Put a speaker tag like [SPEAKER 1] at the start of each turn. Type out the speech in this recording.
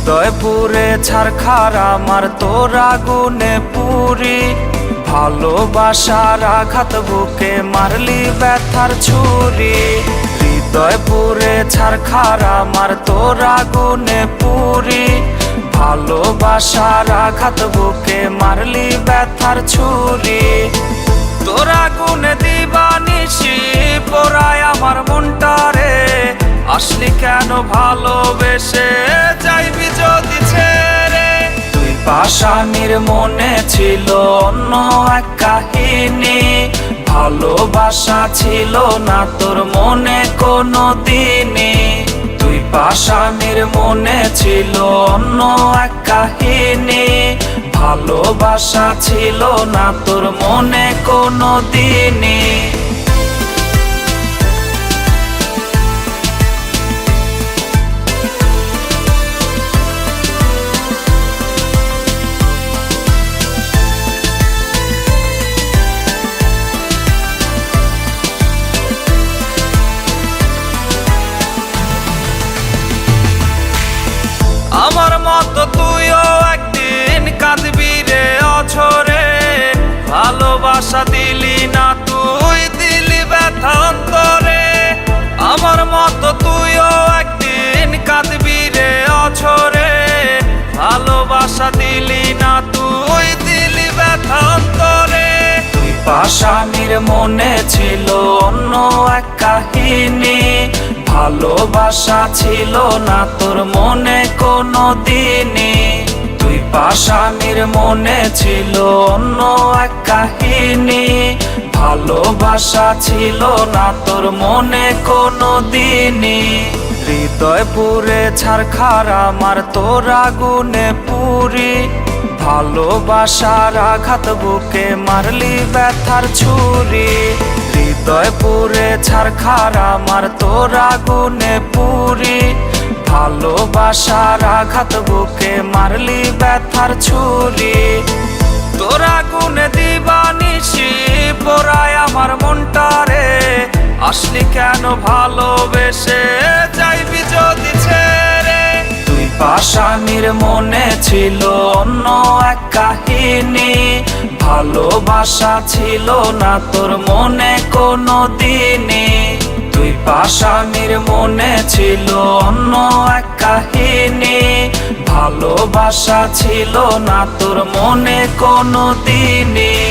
[SPEAKER 1] হৃদয় পুরে ছারখার আমার তোর আগুনে পুরি। ভালোবাসার আঘাত বুকে মারলি ব্যথার ছুরি। হৃদয় পুরে ছারখার আমার তোর আগুনে পুরি। ভালোবাসার আঘাত বুকে মারলি ব্যথার ছুরি। তোর আগুনে দিবানিসি পোড়ায় আমার মনটারে পাশানির মনে ছিল অন্য এক কাহিনী। ভালোবাসা ছিল না তোর মনে কোনো দিনই। তুই পাশানির মনে ছিল অন্য এক কাহিনী। ভালোবাসা ছিল না তোর মনে কোনো দিনই। ভালোবাসা দিলি না তুই, দিলি ব্যথা অন্তরে তুই পাশানির মনে ছিল অন্য এক কাহিনী। ভালোবাসা ছিল না তোর মনে কোনো দিনই। তুই পাশানির মনে ছিল অন্য এক কাহিনী। ভালোবাসা ছিল না তোর মনে কোনো দিনই। হৃদয় পুরে ছারখার আমার তোর আগুনে পুরি। ভালোবাসার আঘাত বুকে মারলি ব্যথার ছুরি। হৃদয় পুরে ছারখার আমার তোর আগুনে পুরি। ভালোবাসার আঘাত বুকে মারলি ব্যথার ছুরি। তোর আগুনে দিবানিসি পোড়ায় আমার মনটারে আসলি কেন ভালোবেসে যদি ছেড়ে তুই পাশানির মনে ছিল অন্য এক কাহিনী। ভালোবাসা ছিল না তোর মনে কোনো দিনই। তুই পাশানির মনে ছিল অন্য এক কাহিনী। ভালোবাসা ছিল না তোর মনে কোনো দিনই।